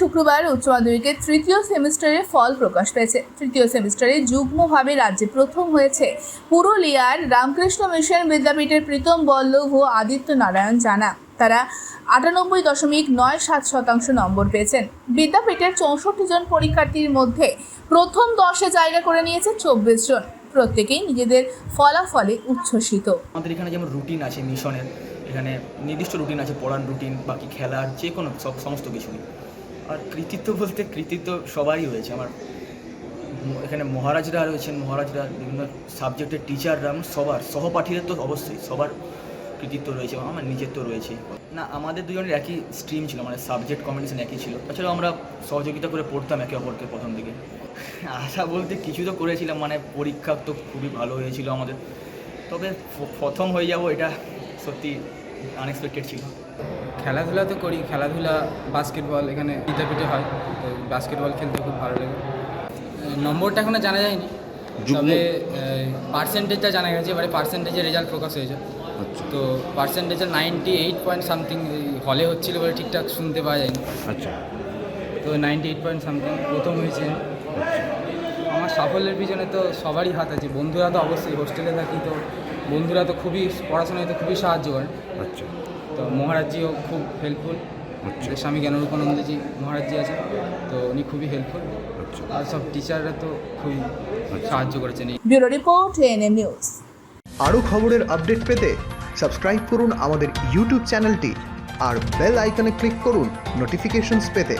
শুক্রবার উচ্চ মাধ্যমিকের তৃতীয় সেমিস্টারের ফল প্রকাশ পেয়েছে। তৃতীয় সেমিস্টারে যুগ্মভাবে রাজ্যে প্রথম হয়েছে পুরুলিয়ার রামকৃষ্ণ মিশন বিদ্যাপীঠের প্রীতম বল্লভ ও আদিত্য নারায়ণ জানা। তারা আটানব্বই দশমিক নয় সাত শতাংশ নম্বর পেয়েছেন। বিদ্যাপীঠের চৌষট্টি জন পরীক্ষার্থীর মধ্যে প্রথম দশে জায়গা করে নিয়েছে চব্বিশ জন। প্রত্যেকেই নিজেদের ফলাফলে উচ্ছ্বসিত। আমাদের এখানে যেমন রুটিন আছে মিশনের, এখানে নির্দিষ্ট রুটিন আছে, পড়ার রুটিন, বাকি খেলার যে কোনো সব, সমস্ত কিছুই। আর কৃতিত্ব বলতে কৃতিত্ব সবারই রয়েছে আমার এখানে মহারাজরা রয়েছেন, মহারাজরা বিভিন্ন সাবজেক্টের টিচাররা আমার সবার, সহপাঠীদের তো অবশ্যই সবার কৃতিত্ব রয়েছে, আমার নিজের তো রয়েছে। না, আমাদের দুজনের একই স্ট্রিম ছিল মানে সাবজেক্ট কম্বিনেশন একই ছিল। তাছাড়াও আমরা সহযোগিতা করে পড়তাম একে অপরকে প্রথম দিকে। আশা বলতে কিছু তো করেছিলাম মানে পরীক্ষা তো খুবই ভালো হয়েছিল আমাদের। তবে প্রথম হয়ে যাব এটা সত্যি আনএক্সপেক্টেড ছিল। খেলাধুলা তো করি খেলাধুলা বাস্কেটবল এখানে বিদ্যাপীঠে হয় তো বাস্কেটবল খেলতে খুব ভালো লাগে। নম্বরটা এখনও জানা যায়নি তবে পার্সেন্টেজটা জানা গেছে এবারে পার্সেন্টেজের রেজাল্ট প্রকাশ হয়েছে। আচ্ছা। তো পার্সেন্টেজের নাইনটি এইট পয়েন্ট সামথিং হলে হচ্ছিল বলে ঠিকঠাক শুনতে পাওয়া যায়নি। আচ্ছা। তো নাইনটি এইট পয়েন্ট সামথিং প্রথম হয়েছে। আমার সাফল্যের পিছনে তো সবারই হাত আছে। বন্ধুরা তো অবশ্যই হোস্টেলে থাকি তো বন্ধুরা তো খুবই পড়াশোনায় তো খুবই সাহায্য করেন আচ্ছা। তো মহারাজজিও খুব হেল্পফুল আচ্ছা। স্বামী জ্ঞানরূপানন্দজি মহারাজজি আছেন তো উনি খুবই হেল্পফুল আচ্ছা। আর সব টিচাররা তো খুবই সাহায্য করেছেন। Bureau report ANM news. আরও খবরের আপডেট পেতে সাবস্ক্রাইব করুন আমাদের ইউটিউব চ্যানেলটি আর বেল আইকনে ক্লিক করুন নোটিফিকেশনস পেতে।